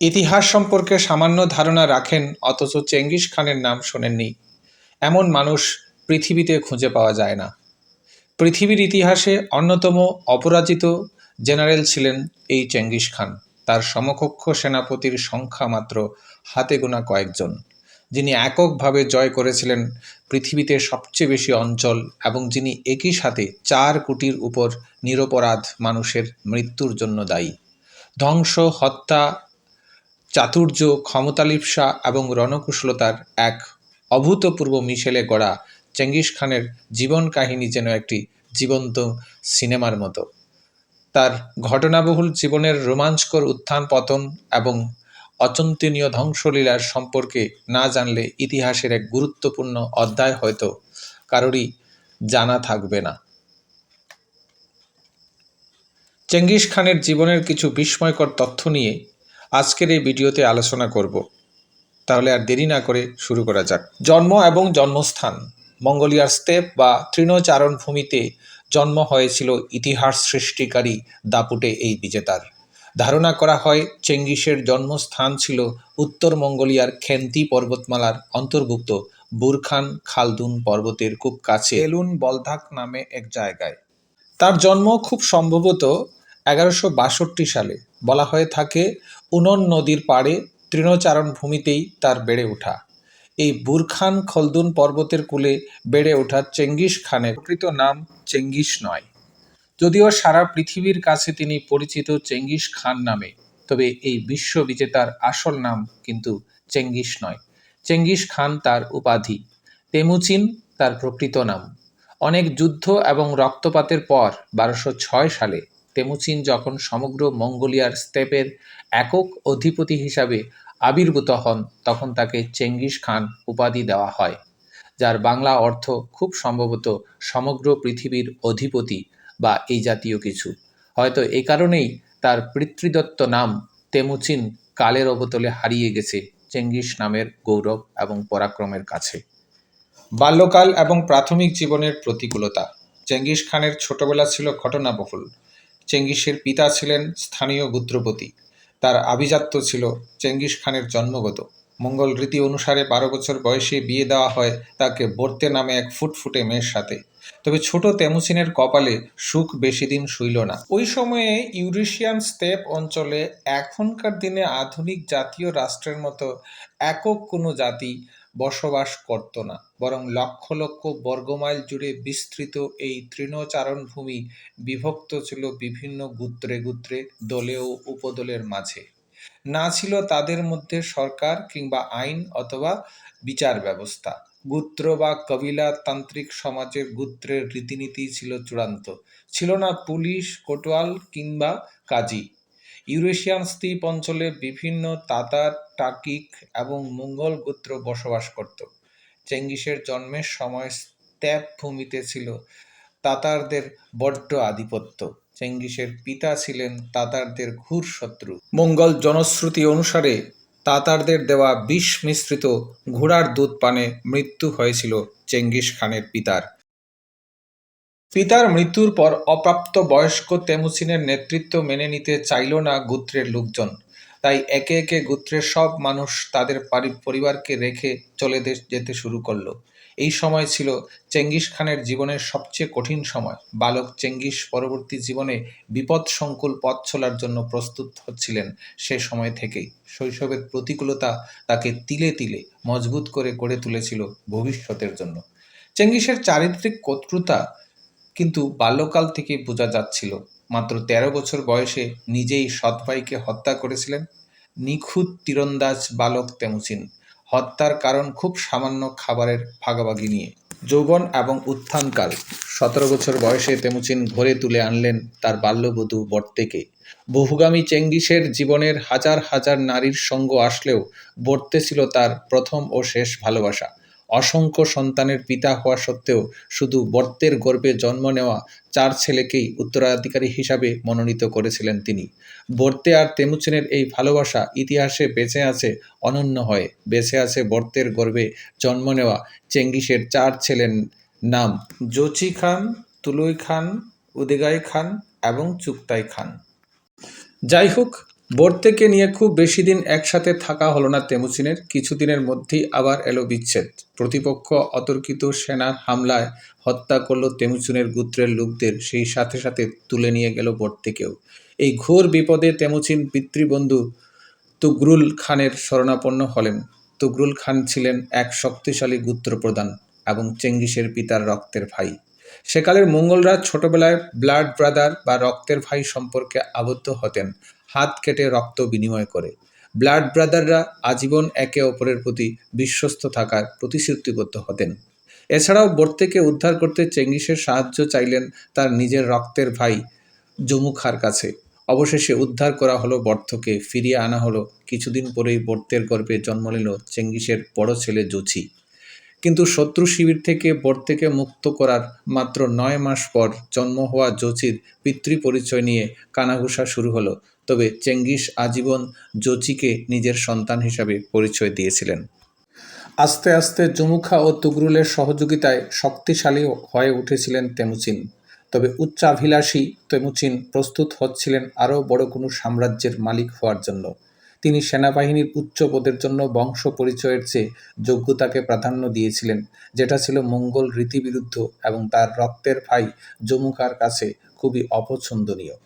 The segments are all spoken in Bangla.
ইতিহাস সম্পর্কে সামান্য ধারণা রাখেন, অথচ চেঙ্গিস খানের নাম শোনেননি। এমন মানুষ পৃথিবীতে খুঁজে পাওয়া যায় না। পৃথিবীর ইতিহাসে অন্যতম অপরাজিত জেনারেল ছিলেন এই চেঙ্গিস খান। তার সমকক্ষ সেনাপতির সংখ্যা মাত্র হাতে গোনা কয়েকজন, যিনি এককভাবে জয় করেছিলেন পৃথিবীতে সবচেয়ে বেশি অঞ্চল এবং যিনি একই সাথে চার কোটির উপর নিরপরাধ মানুষের মৃত্যুর জন্য দায়ী। ধ্বংস, হত্যা চাতুর্য ক্ষমতালিপ্সা এবং রণকুশলতার এক অভূতপূর্ব মিশেলে গড়া চেঙ্গিস খানের জীবন কাহিনী যেন একটি জীবন্ত সিনেমার মতো। তার ঘটনাবহুল জীবনের রোমাঞ্চকর উত্থান পতন এবং অচন্তনীয় ধ্বংসলীলার সম্পর্কে না জানলে ইতিহাসের এক গুরুত্বপূর্ণ অধ্যায় হয়তো কারোরই জানা থাকবে না। চেঙ্গিস খানের জীবনের কিছু বিস্ময়কর তথ্য নিয়ে আজকের এই ভিডিওতে আলোচনা করব। তাহলে আর দেরি না করে শুরু করা যাক। জন্ম এবং জন্মস্থান। মঙ্গোলিয়ার স্টেপ বা তৃণচারণ ভূমিতে জন্ম হয়েছিল ইতিহাস সৃষ্টিকারী দাপুটে এই বিজেতার। ধারণা করা হয় চেঙ্গিসের জন্মস্থান ছিল উত্তর মঙ্গোলিয়ার খেন্তি পর্বতমালার অন্তর্ভুক্ত বুরখান খালদুন পর্বতের খুব কাছে। এলুন বলধাক নামে এক জায়গায়। তার জন্ম খুব সম্ভবত এগারোশো বাষট্টি সালে। বলা হয়ে থাকে উনন নদীর পাড়ে তৃণচারণ ভূমিতেই তার বেড়ে ওঠা। এই বুরখান খলদুন পর্বতের কূলে বেড়ে ওঠা চেঙ্গিস খানের প্রকৃত নাম চেঙ্গিস নয়। যদিও সারা পৃথিবীর কাছে তিনি পরিচিত চেঙ্গিস খান নামে, তবে এই বিশ্ব বিজেতার আসল নাম কিন্তু চেঙ্গিস নয়। চেঙ্গিস খান তার উপাধি, তেমুচিন তার প্রকৃত নাম। অনেক যুদ্ধ এবং রক্তপাতের পর বারোশো ছয় সালে তেমুচিন যখন সমগ্র মঙ্গোলিয়ার স্টেপের একক অধিপতি হিসাবে আবির্ভূত হন, তখন তাকে চেঙ্গিস খান উপাধি দেওয়া হয়, যার বাংলা অর্থ খুব সম্ভবত সমগ্র পৃথিবীর অধিপতি বা এই জাতীয় কিছু। হয়তো এই কারণেই তার পিতৃদত্ত নাম তেমুচিন কালের অবতলে হারিয়ে গেছে চেঙ্গিস নামের গৌরব এবং পরাক্রমের কাছে। বাল্যকাল এবং প্রাথমিক জীবনের প্রতিকূলতা। চেঙ্গিস খানের ছোটবেলা ছিল ঘটনাবহুল। চেঙ্গিসের পিতা ছিলেন স্থানীয় গুত্রপতি তার আভিজাত্য ছিল চেঙ্গিস খানের জন্মগত। মঙ্গল রীতি অনুসারে বারো বছর বয়সে বিয়ে দেওয়া হয় তাকে বর্তে নামে এক ফুটফুটে মেয়ের সাথে। তবে ছোট তেমুচিনের কপালে সুখ বেশি দিন শুইল না। ওই সময়ে ইউরেশিয়ান স্টেপ অঞ্চলে এখনকার দিনে আধুনিক জাতীয় রাষ্ট্রের মতো একক কোনো জাতি বসবাস করত না, বরং লক্ষ লক্ষ বর্গমাইল জুড়ে বিস্তৃত এই তৃণচারণ ভূমি বিভক্ত ছিল বিভিন্ন গুত্রে গুত্রে, দলে ও উপদলের মাঝে। না ছিল তাদের মধ্যে সরকার কিংবা আইন অথবা বিচার ব্যবস্থা। গুত্র বা কবিলা তান্ত্রিক সমাজের গুত্রের রীতিনীতি ছিল চূড়ান্ত। ছিল না পুলিশ কোটোয়াল কিংবা কাজী। ইউরেশিয়ান স্তীপ অঞ্চলে বিভিন্ন তাতার টাকিক এবং মঙ্গল গোত্র বসবাস করত। চেঙ্গিসের জন্মের সময় স্ট্যাপ ভূমিতে ছিল তাতারদের বড্ড আধিপত্য। চেঙ্গিসের পিতা ছিলেন তাতারদের ঘুর শত্রু। মঙ্গল জনশ্রুতি অনুসারে তাতারদের দেওয়া বিষ মিশ্রিত ঘোড়ার দুধ পানে মৃত্যু হয়েছিল চেঙ্গিস খানের পিতার। পিতার মৃত্যুর পর অপ্রাপ্ত বয়স্ক তেমুচিনের নেতৃত্ব মেনে নিতে চাইল না গোত্রের লোকজন। তাই একে একে গোত্রের সব মানুষ তাদের পরিবারকে রেখে চলে যেতে শুরু করল। এই সময় ছিল চেঙ্গিস খানের জীবনের সবচেয়ে কঠিন সময়। বালক চেঙ্গিস পরবর্তী জীবনে বিপদসংকুল পথ চলার জন্য প্রস্তুত হচ্ছিলেন সে সময় থেকেই। শৈশবের প্রতিকূলতা তাকে তিলে তিলে মজবুত করে গড়ে তুলেছিল ভবিষ্যতের জন্য। চেঙ্গিসের চারিত্রিক কর্তৃতা কিন্তু বাল্যকাল থেকে বোঝা যাচ্ছিল, মাত্র তেরো বছর বয়সে নিজেই সৎ ভাইকে হত্যা করেছিলেন নিখুঁত তীরন্দাজ বালক তেমুচিন। হত্যার কারণ খুব সামান্য খাবারের ভাগাভাগি নিয়ে। যৌবন এবং উত্থানকাল। সতেরো বছর বয়সে তেমুচিন ঘরে তুলে আনলেন তার বাল্যবধূ বর্তেকে। বহুগামী চেঙ্গিসের জীবনের হাজার হাজার নারীর সঙ্গ আসলেও বর্তে ছিল তার প্রথম ও শেষ ভালোবাসা। অসংখ্য সন্তানের পিতা হওয়া সত্ত্বেও শুধু বর্তের গর্ভে জন্ম নেওয়া চার ছেলেকেই উত্তরাধিকারী হিসাবে মনোনীত করেছিলেন তিনি। বর্তে আর তেমুচেনের এই ভালোবাসা ইতিহাসে বেঁচে আছে, অনন্য হয়ে। বেঁচে আছে বর্তের গর্ভে জন্ম নেওয়া চেঙ্গিসের চার ছেলের নাম জোচি খান, তুলুই খান, উদেগাই খান এবং চুক্তাই খান। যাই হোক বোর্ড থেকে নিয়ে খুব বেশি দিন একসাথে থাকা হলো না তেমুচিনের কিছুদিনের মধ্যেই আবার এলো বিচ্ছেদ। প্রতিপক্ষ অতর্কিত সেনার হামলায় হত্যা করল তেমুচিনের গোত্রের লোকদের, সেই সাথে সাথে তুলে নিয়ে গেল বোর্ড থেকেও। এই ঘোর বিপদে তেমুচিন পিতৃবন্ধু তুগরুল খানের শরণাপন্ন হলেন। তুগরুল খান ছিলেন এক শক্তিশালী গোত্রপ্রধান এবং চেঙ্গিসের পিতার রক্তের ভাই। সেকালের মঙ্গলরা ছোটবেলায় ব্লাড ব্রাদার বা রক্তের ভাই সম্পর্কে আবদ্ধ হতেন, হাত কেটে রক্ত বিনিময় করে। ব্লাড ব্রাদাররা আজীবন একে অপরের প্রতি বিশ্বস্ত থাকার প্রতিশ্রুতিবদ্ধ হতেন। এছাড়াও বর্তেকে উদ্ধার করতে চেঙ্গিসের সাহায্য চাইলেন তার নিজের রক্তের ভাই জমুখার কাছে। অবশেষে উদ্ধার করা হলো বর্থকে ফিরিয়ে আনা হলো। কিছুদিন পরেই বর্তের গর্ভে জন্ম নিল চেঙ্গিসের বড় ছেলে জুছি। কিন্তু শত্রু শিবির থেকে বর্তেকে মুক্ত করার মাত্র নয় মাস পর জন্ম হওয়া জোচির পিতৃ পরিচয় নিয়ে কানাঘুষা শুরু হলো। তবে চেঙ্গিস আজীবন জোচিকে নিজের সন্তান হিসাবে পরিচয় দিয়েছিলেন। আস্তে আস্তে জুমুখা ও তুগরুলের সহযোগিতায় শক্তিশালী হয়ে উঠেছিলেন তেমুচিন। তবে উচ্চাভিলাষী তেমুচিন প্রস্তুত হচ্ছিলেন আরও বড় কোনো সাম্রাজ্যের মালিক হওয়ার জন্য। তিনি সেনাবাহিনীর উচ্চ পদের জন্য বংশ পরিচয়ের চেয়ে যোগ্যতাকে প্রাধান্য দিয়েছিলেন, যেটা ছিল মঙ্গল রীতিবিরুদ্ধ এবং তার রক্তের ভাই জমুকার কাছে খুবই অপছন্দনীয়।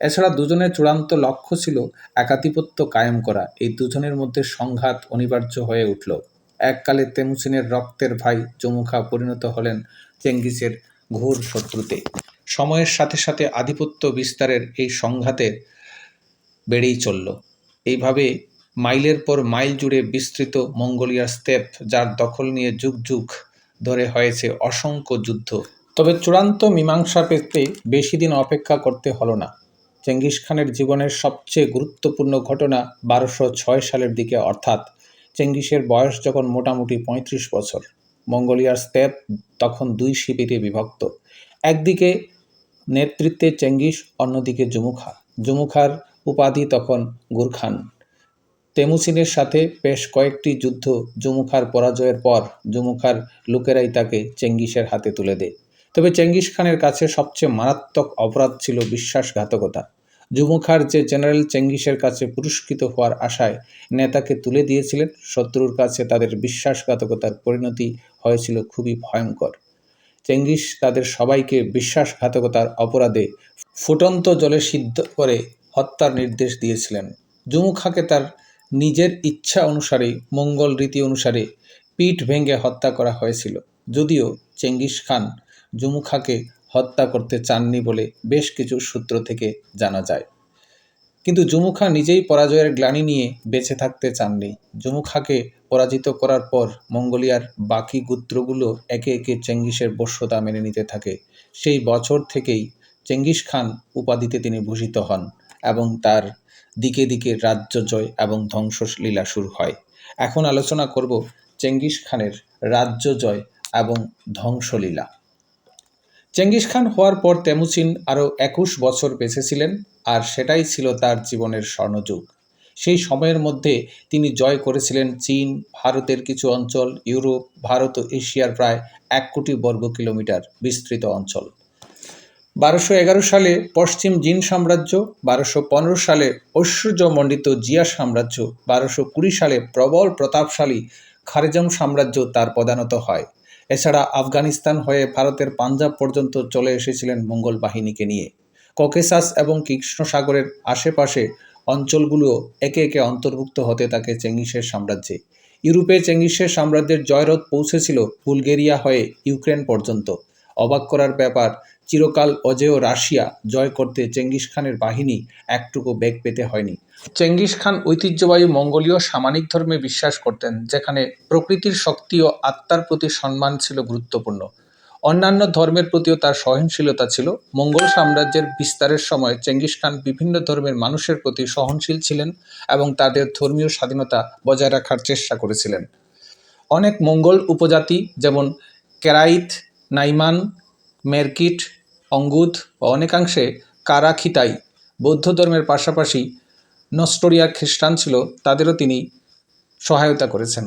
এছাড়া দুজনের চূড়ান্ত লক্ষ্য ছিল একাধিপত্য কায়েম করা, এই দুজনের মধ্যে সংঘাত অনিবার্য হয়ে উঠল। এককালে তেমুচিনের রক্তের ভাই জমুখা পরিণত হলেন চেঙ্গিসের ঘোর শত্রুতে। সময়ের সাথে সাথে আধিপত্য বিস্তারের এই সংঘাতে বেড়েই চলল। এইভাবে মাইলের পর মাইল জুড়ে বিস্তৃত মঙ্গোলিয়ার স্তেপ, যার দখল নিয়ে যুগ যুগ ধরে হয়েছে অসংখ্য যুদ্ধ। তবে চূড়ান্ত মীমাংসা পেতে বেশি দিন অপেক্ষা করতে হলো না। চেঙ্গিস খানের জীবনের সবচেয়ে গুরুত্বপূর্ণ ঘটনা বারোশো ছয় সালের দিকে, অর্থাৎ চেঙ্গিসের বয়স যখন মোটামুটি পঁয়ত্রিশ বছর। মঙ্গোলিয়ার স্তেপ তখন দুই শিবিরে বিভক্ত। একদিকে নেতৃত্বে চেঙ্গিস, অন্যদিকে জুমুখা। জুমুখার উপাধি তখন গুরখান। তেমুসিনের সাথে বেশ কয়েকটি যুদ্ধ জুমুখার পরাজয়ের পর জুমুখার লোকেরাই তাকে চেঙ্গিসের হাতে তুলে দেয়। তবে চেঙ্গিস খানের কাছে সবচেয়ে মারাত্মক অপরাধ ছিল বিশ্বাসঘাতকতা। জুমুখার যে জেনারেল চেঙ্গিসের কাছে পুরস্কৃত হওয়ার আশায় নেতাকে তুলে দিয়েছিলেন, শত্রুর কাছে তাদের বিশ্বাসঘাতকতার পরিণতি হয়েছিল খুবই ভয়ঙ্কর। চেঙ্গিস তাদের সবাইকে বিশ্বাসঘাতকতার অপরাধে ফুটন্ত জলে সিদ্ধ করে হত্যার নির্দেশ দিয়েছিলেন। জুমুখাকে তার নিজের ইচ্ছা অনুসারে, মঙ্গল রীতি অনুসারে পিঠ ভেঙে হত্যা করা হয়েছিল। যদিও চেঙ্গিস খান জুমুখাকে হত্যা করতে চাননি বলে বেশ কিছু সূত্র থেকে জানা যায়। কিন্তু জুমু জুমুখা নিজেই পরাজয়ের গ্লানি নিয়ে বেঁচে থাকতে চাননি। জুমুখাকে পরাজিত করার পর মঙ্গোলিয়ার বাকি গোত্রগুলো একে একে চেঙ্গিসের বশ্যতা মেনে নিতে থাকে। সেই বছর থেকেই চেঙ্গিস খান উপাধিতে তিনি ভূষিত হন। এবং তার দিকে দিকে রাজ্য জয় এবং ধ্বংসলীলা শুরু হয়। এখন আলোচনা করব চেঙ্গিস খানের রাজ্য জয় এবং ধ্বংসলীলা। চেঙ্গিস খান হওয়ার পর তেমুচিন আরও একুশ বছর বেঁচেছিলেন আর সেটাই ছিল তার জীবনের স্বর্ণযুগ। সেই সময়ের মধ্যে তিনি জয় করেছিলেন চীন, ভারতের কিছু অঞ্চল, ইউরোপ, ভারত ও এশিয়ার প্রায় এক কোটি বর্গ কিলোমিটার বিস্তৃত অঞ্চল। বারোশো এগারো সালে পশ্চিম জিন সাম্রাজ্য, বারোশো পনেরো সালে ঐশ্বর্যমণ্ডিত জিয়া সাম্রাজ্য, বারোশো কুড়ি সালে প্রবল প্রতাপশালী খারেজম সাম্রাজ্য তার প্রধানত হয়। এছাড়া আফগানিস্তান হয়ে ভারতের পাঞ্জাব পর্যন্ত চলে এসেছিলেন মঙ্গল বাহিনীকে নিয়ে। ককেসাস এবং কৃষ্ণ সাগরের আশেপাশে অঞ্চলগুলো একে একে অন্তর্ভুক্ত হতে থাকে চেঙ্গিসের সাম্রাজ্যে। ইউরোপে চেঙ্গিসের সাম্রাজ্যের জয়রথ পৌঁছেছিল বুলগেরিয়া হয়ে ইউক্রেন পর্যন্ত। অবাক করার ব্যাপার চিরকাল অজেয় রাশিয়া জয় করতে চেঙ্গিস খানের বাহিনী একটুকু বেগ পেতে হয়নি। চেঙ্গিস খান ঐতিহ্যবাহী মঙ্গোলীয় সামানিক ধর্মে বিশ্বাস করতেন, যেখানে প্রকৃতির শক্তি ও আত্মার প্রতি সম্মান ছিল গুরুত্বপূর্ণ। অন্যান্য ধর্মের প্রতিও তার সহনশীলতা ছিল। মঙ্গল সাম্রাজ্যের বিস্তারের সময় চেঙ্গিস খান বিভিন্ন ধর্মের মানুষের প্রতি সহনশীল ছিলেন এবং তাদের ধর্মীয় স্বাধীনতা বজায় রাখার চেষ্টা করেছিলেন। অনেক মঙ্গল উপজাতি যেমন কেরাইত নাইমান, মেরকিট অঙ্গুদ ও অনেকাংশে কারাখিতাই, বৌদ্ধ ধর্মের পাশাপাশি নস্টোরিয়া খ্রিস্টান ছিল, তাদেরও তিনি সহায়তা করেছেন।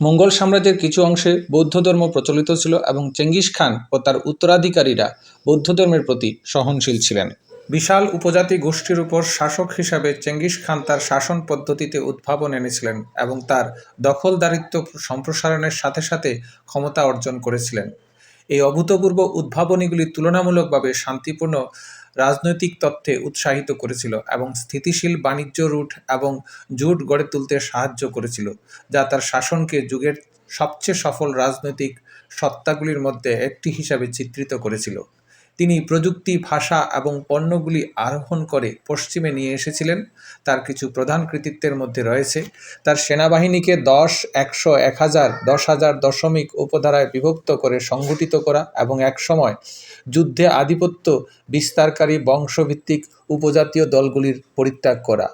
মঙ্গল সাম্রাজ্যের কিছু অংশে বৌদ্ধ ধর্ম প্রচলিত ছিল এবং চেঙ্গিস খান ও তার উত্তরাধিকারীরা বৌদ্ধ ধর্মের প্রতি সহনশীল ছিলেন। বিশাল উপজাতি গোষ্ঠীর উপর শাসক হিসাবে চেঙ্গিস খান তার শাসন পদ্ধতিতে উদ্ভাবন এনেছিলেন এবং তার দখলদারিত্ব সম্প্রসারণের সাথে সাথে ক্ষমতা অর্জন করেছিলেন। এই অভূতপূর্ব উদ্ভাবনীগুলি তুলনামূলকভাবে শান্তিপূর্ণ রাজনৈতিক তত্ত্বে উৎসাহিত করেছিল এবং স্থিতিশীল বাণিজ্য রুট এবং জোট গড়ে তুলতে সাহায্য করেছিল, যা তার শাসনকে যুগের সবচেয়ে সফল রাজনৈতিক সত্তাগুলির মধ্যে একটি হিসাবে চিত্রিত করেছিল। তিনি প্রযুক্তি, ভাষা এবং পণ্যগুলি আরোহণ করে পশ্চিমে নিয়ে এসেছিলেন। তার কিছু প্রধান কৃতিত্বের মধ্যে রয়েছে, তার সেনাবাহিনীকে দশ, একশো, এক হাজার, দশ হাজার দশমিক উপধারায় বিভক্ত করে সংগঠিত করা এবং একসময় যুদ্ধে আধিপত্য বিস্তারকারী বংশভিত্তিক উপজাতীয় দলগুলির পরিত্যাগ করা,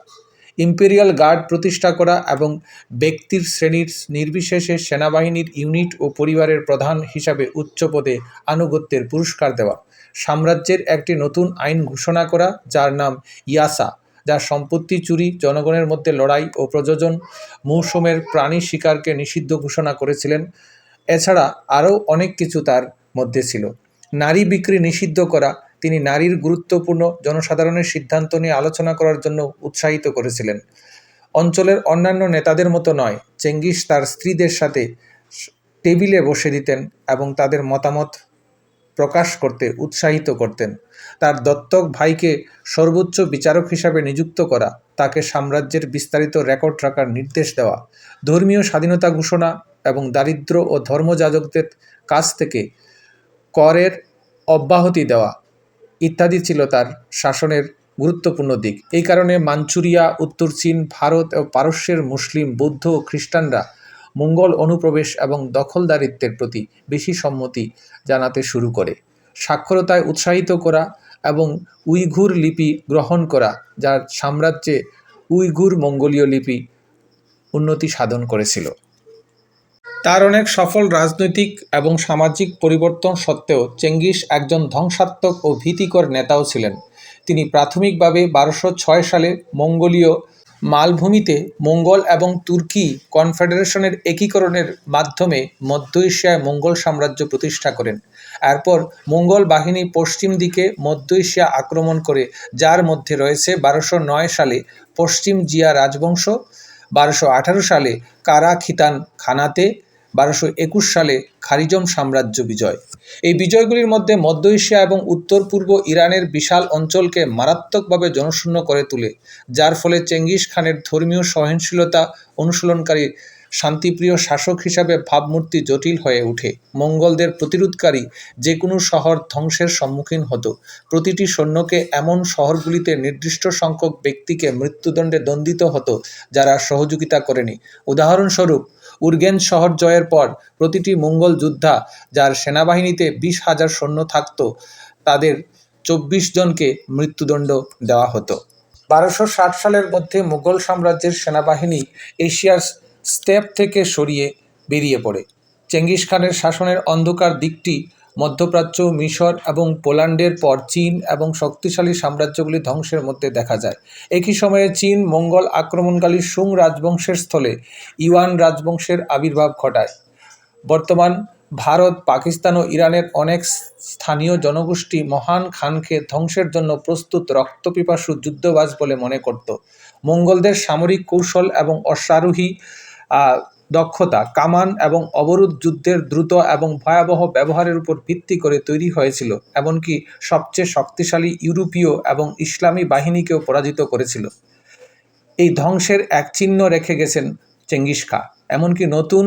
ইম্পেরিয়াল গার্ড প্রতিষ্ঠা করা এবং ব্যক্তির শ্রেণির নির্বিশেষে সেনাবাহিনীর ইউনিট ও পরিবারের প্রধান হিসাবে উচ্চ পদে আনুগত্যের পুরস্কার দেওয়া। সাম্রাজ্যের একটি নতুন আইন ঘোষণা করা, যার নাম ইয়াসা, যা সম্পত্তি চুরি, জনগণের মধ্যে লড়াই ও প্রযোজন মৌসুমের প্রাণী শিকারকে নিষিদ্ধ ঘোষণা করেছিলেন। এছাড়া আরও অনেক কিছু তার মধ্যে ছিল। নারী বিক্রি নিষিদ্ধ করা, তিনি নারীর গুরুত্বপূর্ণ জনসাধারণের সিদ্ধান্ত নিয়ে আলোচনা করার জন্য উৎসাহিত করেছিলেন। অঞ্চলের অন্যান্য নেতাদের মতো নয়, চেঙ্গিস তার স্ত্রীদের সাথে টেবিলে বসে দিতেন এবং তাদের মতামত প্রকাশ করতে উৎসাহিত করতেন। তার দত্তক ভাইকে সর্বোচ্চ বিচারক হিসাবে নিযুক্ত করা, তাকে সাম্রাজ্যের বিস্তারিত রেকর্ড রাখার নির্দেশ দেওয়া, ধর্মীয় স্বাধীনতা ঘোষণা এবং দারিদ্র ও ধর্মযাজকদের কাছ থেকে করের অব্যাহতি দেওয়া ইত্যাদি ছিল তার শাসনের গুরুত্বপূর্ণ দিক। এই কারণে মাঞ্চুরিয়া, উত্তর চীন, ভারত ও পারস্যের মুসলিম, বৌদ্ধ ও খ্রিস্টানরা মঙ্গল অনুপ্রবেশ এবং দখলদারিত্বের প্রতি বেশি সম্মতি জানাতে শুরু করে। সাক্ষরতায় উৎসাহিত করা এবং উইঘুর লিপি গ্রহণ করা, যার সাম্রাজ্যে উইঘুর মঙ্গোলীয় লিপি উন্নতি সাধন করেছিল। তার অনেক সফল রাজনৈতিক এবং সামাজিক পরিবর্তন সত্ত্বেও চেঙ্গিস একজন ধ্বংসাত্মক ও ভীতিকর নেতাও ছিলেন। তিনি প্রাথমিকভাবে বারোশো ছয় সালে মঙ্গোলীয় মালভূমিতে মঙ্গল এবং তুর্কি কনফেডারেশনের একীকরণের মাধ্যমে মধ্য এশিয়ায় মঙ্গল সাম্রাজ্য প্রতিষ্ঠা করেন। এরপর মঙ্গল বাহিনী পশ্চিম দিকে মধ্য এশিয়া আক্রমণ করে, যার মধ্যে রয়েছে বারোশো নয় সালে পশ্চিম জিয়া রাজবংশ, বারোশো আঠারো সালে কারা খিতান খানাতে বারোশো একুশ সালে খারিজম সাম্রাজ্য বিজয়। এই বিজয়গুলির মধ্যে মধ্য এশিয়া এবং উত্তর পূর্ব ইরানের বিশাল অঞ্চলকে মারাত্মকভাবে জনশূন্য করে তোলে, যার ফলে চেঙ্গিস খানের ধর্মীয় সহনশীলতা অনুশীলনকারী শান্তিপ্রিয় শাসক হিসাবে ভাবমূর্তি জটিল হয়ে ওঠে। মঙ্গলদের প্রতিরোধকারী যে কোনো শহর ধ্বংসের সম্মুখীন হতো। প্রতিটি সৈন্যকে এমন শহরগুলিতে নির্দিষ্ট সংখ্যক ব্যক্তিকে মৃত্যুদণ্ডে দণ্ডিত হতো যারা সহযোগিতা করেনি। উদাহরণস্বরূপ উর্গেন শহর জয়ের পর প্রতিটি মঙ্গল যোদ্ধা যার সেনাবাহিনীতে বিশ হাজার সৈন্য থাকত, তাদের চব্বিশ জনকে মৃত্যুদণ্ড দেওয়া হতো। বারোশো ষাট সালের মধ্যে মুঘল সাম্রাজ্যের সেনাবাহিনী এশিয়ার স্টেপ থেকে সরিয়ে বেরিয়ে পড়ে। চেঙ্গিস খানের শাসনের অন্ধকার দিকটি মধ্যপ্রাচ্য, মিশর এবং পোল্যান্ডের পর চীন এবং শক্তিশালী সাম্রাজ্যগুলি ধ্বংসের মধ্যে দেখা যায়। একই সময়ে চীন মঙ্গল আক্রমণকারী সুং রাজবংশের স্থলে ইউয়ান রাজবংশের আবির্ভাব ঘটায়। বর্তমান ভারত, পাকিস্তান ও ইরানের অনেক স্থানীয় জনগোষ্ঠী মহান খানকে ধ্বংসের জন্য প্রস্তুত রক্তপিপাসু যুদ্ধবাজ বলে মনে করত। মঙ্গলদের সামরিক কৌশল এবং অশ্বারোহী দক্ষতা, কামান এবং অবরোধ যুদ্ধের দ্রুত এবং ভয়াবহ ব্যবহারের উপর ভিত্তি করে তৈরি হয়েছিল, এমনকি সবচেয়ে শক্তিশালী ইউরোপীয় এবং ইসলামী বাহিনীকেও পরাজিত করেছিল। এই ধ্বংসের এক চিহ্ন রেখে গেছেন চেঙ্গিস খা, এমনকি নতুন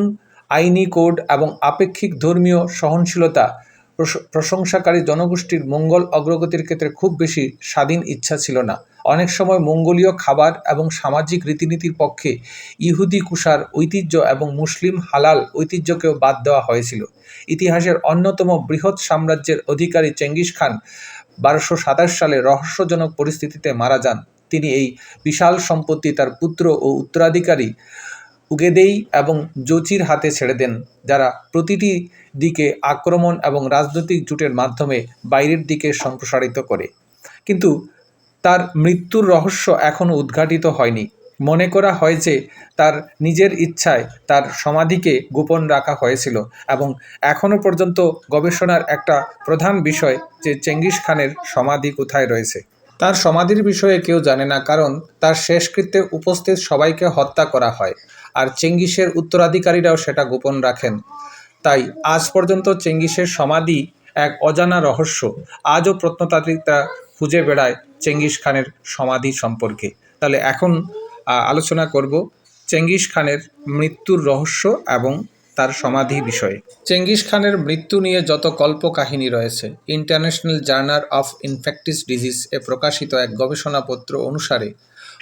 আইনি কোড এবং আপেক্ষিক ধর্মীয় সহনশীলতা প্রশংসাকারী জনগোষ্ঠীর মঙ্গল অগ্রগতির ক্ষেত্রে খুব বেশি স্বাধীন ইচ্ছা ছিল না। অনেক সময় মঙ্গোলীয় খাবার এবং সামাজিক রীতিনীতির পক্ষে ইহুদি কুষার ঐতিহ্য এবং মুসলিম হালাল ঐতিহ্যকেও বাদ দেওয়া হয়েছিল। ইতিহাসের অন্যতম বৃহৎ সাম্রাজ্যের অধিকারী চেঙ্গিস খান বারোশো সাতাশ সালে রহস্যজনক পরিস্থিতিতে মারা যান। তিনি এই বিশাল সম্পত্তি তার পুত্র ও উত্তরাধিকারী উগেদেই এবং জোচির হাতে ছেড়ে দেন, যারা প্রতিটি দিকে আক্রমণ এবং রাজনৈতিক জোটের মাধ্যমে বাইরের দিকে সম্প্রসারিত করে। কিন্তু তার মৃত্যুর রহস্য এখনও উদ্ঘাটিত হয়নি। মনে করা হয় যে তার নিজের ইচ্ছায় তার সমাধিকে গোপন রাখা হয়েছিল এবং এখনও পর্যন্ত গবেষণার একটা প্রধান বিষয় যে চেঙ্গিস খানের সমাধি কোথায় রয়েছে। তার সমাধির বিষয়ে কেউ জানে না, কারণ তার শেষকৃত্যে উপস্থিত সবাইকে হত্যা করা হয় আর চেঙ্গিসের উত্তরাধিকারীরাও সেটা গোপন রাখেন। তাই আজ পর্যন্ত চেঙ্গিসের সমাধি এক অজানা রহস্য আজও প্রত্নতাত্ত্বিকরা খুঁজে বেড়ায় চেঙ্গিস খানের সমাধি সম্পর্কে। তাহলে এখন আলোচনা করব চেঙ্গিস খানের মৃত্যুর রহস্য এবং তার সমাধি বিষয়ে। চেঙ্গিস খানের মৃত্যু নিয়ে যত কল্পকাহিনী রয়েছে, international journal of infectious disease এ প্রকাশিত এক গবেষণাপত্র অনুসারে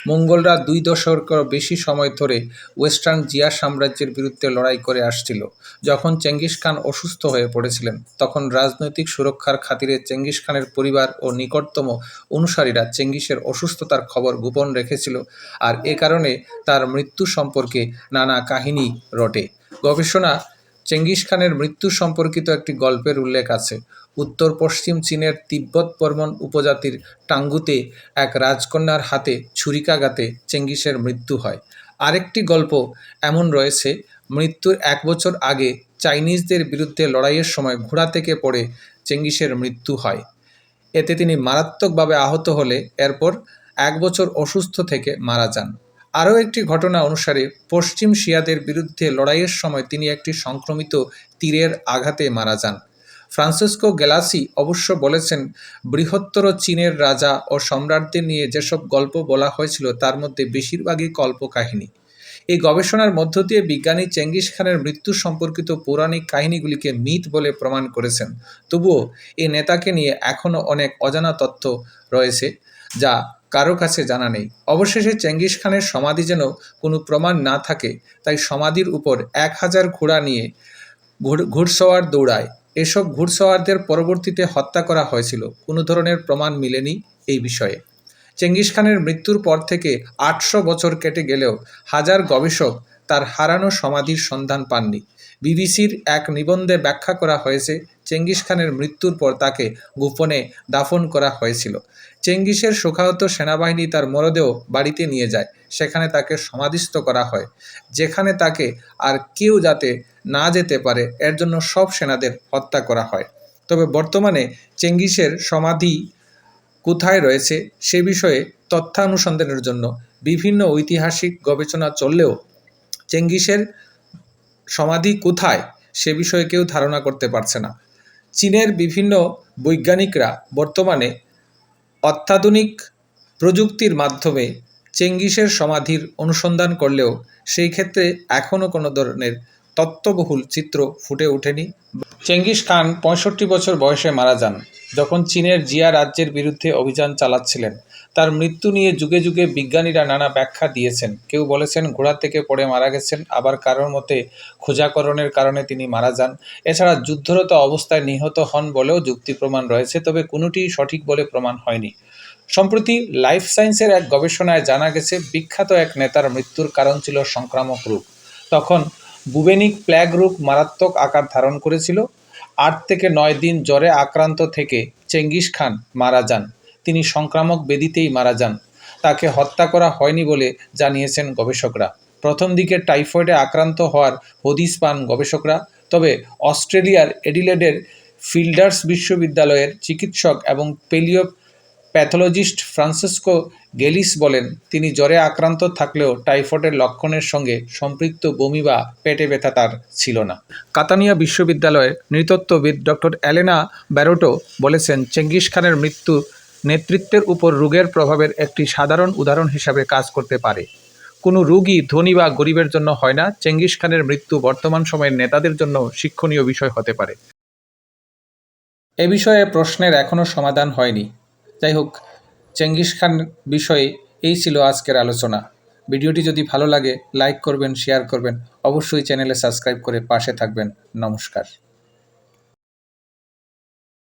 মঙ্গলরা দুই দশকের বেশি সময় ধরে ওয়েস্টার্ন জিয়া সাম্রাজ্যের বিরুদ্ধে লড়াই করে আসছিল। যখন চেঙ্গিস খান অসুস্থ হয়ে পড়েছিলেন, তখন রাজনৈতিক সুরক্ষার খাতিরে চেঙ্গিস খানের পরিবার ও নিকটতম অনুসারীরা চেঙ্গিসের অসুস্থতার খবর গোপন রেখেছিল আর এ কারণে তার মৃত্যু সম্পর্কে নানা কাহিনী রটে। গবেষণা চেঙ্গিস খানের মৃত্যু সম্পর্কিত একটি গল্পের উল্লেখ আছে। উত্তর পশ্চিম চীনের তিব্বত বর্মন উপজাতির টাঙ্গুতে এক রাজকন্যার হাতে ছুরিকাঘাতে চেঙ্গিসের মৃত্যু হয়। আরেকটি গল্প এমন রয়েছে, মৃত্যুর এক বছর আগে চাইনিজদের বিরুদ্ধে লড়াইয়ের সময় ঘোড়া থেকে পড়ে চেঙ্গিসের মৃত্যু হয়। এতে তিনি মারাত্মকভাবে আহত হলে এরপর এক বছর অসুস্থ থেকে মারা যান। আরও একটি ঘটনা অনুসারে পশ্চিম শিয়াদের বিরুদ্ধে লড়াইয়ের সময় তিনি একটি সংক্রমিত তীরের আঘাতে মারা যান। ফ্রান্সিসকো গ্যালাসি অবশ্য বলেছেন, বৃহত্তর চীনের রাজা ও সম্রাটদের নিয়ে যেসব গল্প বলা হয়েছিল, তার মধ্যে বেশিরভাগই কল্পকাহিনী। এই গবেষণার মধ্য দিয়ে বিজ্ঞানী চেঙ্গিস খানের মৃত্যু সম্পর্কিত পৌরাণিক কাহিনীগুলিকে মিথ বলে প্রমাণ করেছেন। তবুও এই নেতাকে নিয়ে এখনও অনেক অজানা তথ্য রয়েছে, যা কারও কাছে জানা নেই। অবশেষে চেঙ্গিস খানের সমাধি যেন কোনো প্রমাণ না থাকে, তাই সমাধির উপর এক হাজার ঘোড়া নিয়ে ঘুড়- ঘুড়সওয়ার দৌড়ায়। এসব ঘুড়সওয়ারদের পরবর্তীতে হত্যা করা হয়েছিল। কোনো ধরনের প্রমাণ মিলেনি এই বিষয়ে। চেঙ্গিস খানের মৃত্যুর পর থেকে আটশো বছর কেটে গেলেও হাজার গবেষক তার হারানো সমাধির সন্ধান পাননি। বিবিসির এক নিবন্ধে ব্যাখ্যা করা হয়েছে চেঙ্গিস খানের মৃত্যুর পর তাকে গোপনে দাফন করা হয়েছিল। চেঙ্গিসের শোকাহত সেনাবাহিনী তার মরদেহ বাড়িতে নিয়ে যায়, সেখানে তাকে সমাধিস্থ করা হয়। যেখানে তাকে আর কেউ যাতে না যেতে পারে, এর জন্য সব সেনাদের হত্যা করা হয়। তবে বর্তমানে চেঙ্গিসের সমাধি কোথায় রয়েছে, সে বিষয়ে তথ্যানুসন্ধানের জন্য বিভিন্ন ঐতিহাসিক গবেষণা চললেও চেঙ্গিসের সমাধি কোথায় সে বিষয়ে কেউ ধারণা করতে পারছে না। চীনের বিভিন্ন বৈজ্ঞানিকরা বর্তমানে অত্যাধুনিক প্রযুক্তির মাধ্যমে চেঙ্গিসের সমাধির অনুসন্ধান করলেও সেই ক্ষেত্রে এখনও কোনো ধরনের তত্ত্ববহুল চিত্র ফুটে ওঠেনি। চেঙ্গিস খান পঁয়ষট্টি বছর বয়সে মারা যান, যখন চীনের জিয়া রাজ্যের বিরুদ্ধে অভিযান চালাচ্ছিলেন। তার মৃত্যু নিয়ে যুগে যুগে বিজ্ঞানীরা নানা ব্যাখ্যা দিয়েছেন। কেউ বলেছেন ঘোড়া থেকে পড়ে মারা গেছেন, আবার কারোর মতে খোঁজাকরণের কারণে তিনি মারা যান। এছাড়া যুদ্ধরত অবস্থায় নিহত হন বলেও যুক্তি প্রমাণ রয়েছে, তবে কোনোটিই সঠিক বলে প্রমাণ হয়নি। সম্প্রতি লাইফ সায়েন্সের এক গবেষণায় জানা গেছে, বিখ্যাত এক নেতার মৃত্যুর কারণ ছিল সংক্রামক রোগ। তখন বুবেনিক প্ল্যাগ রোগ মারাত্মক আকার ধারণ করেছিল। আট থেকে নয় দিন জ্বরে আক্রান্ত থেকে চেঙ্গিস খান মারা যান। তিনি সংক্রামক বেদিতেই মারা যান। তাকে হত্যা করা হয়নি বলে জানিয়েছেন গবেষকরা। প্রথম দিকে টাইফয়েডে আক্রান্ত হওয়ার হদিস পান গবেষকরা। তবে অস্ট্রেলিয়ার এডিলেডের ফিল্ডার্স বিশ্ববিদ্যালয়ের চিকিৎসক এবং পেলিও প্যাথোলজিস্ট ফ্রান্সিসকো গেলিস বলেন, তিনি জ্বরে আক্রান্ত থাকলেও টাইফয়েডের লক্ষণের সঙ্গে সম্পৃক্ত বমি বা পেটে ব্যথা তার ছিল না। কাতানিয়া বিশ্ববিদ্যালয়ের নৃতত্ত্ববিদ ডক্টর অ্যালেনা ব্যারোটো বলেছেন, চেঙ্গিস খানের মৃত্যু নেতৃত্বের উপর রোগের প্রভাবের একটি সাধারণ উদাহরণ হিসাবে কাজ করতে পারে। কোনো রোগী ধনী বা গরিবের জন্য হয় না, চেঙ্গিস খানের মৃত্যু বর্তমান সময়ের নেতাদের জন্য শিক্ষণীয় বিষয় হতে পারে। এ বিষয়ে প্রশ্নের এখনও সমাধান হয়নি। যাই হোক, চেঙ্গিস খান বিষয়ে এই ছিল আজকের আলোচনা। ভিডিওটি যদি ভালো লাগে, লাইক করবেন, শেয়ার করবেন, অবশ্যই চ্যানেলে সাবস্ক্রাইব করে পাশে থাকবেন। নমস্কার।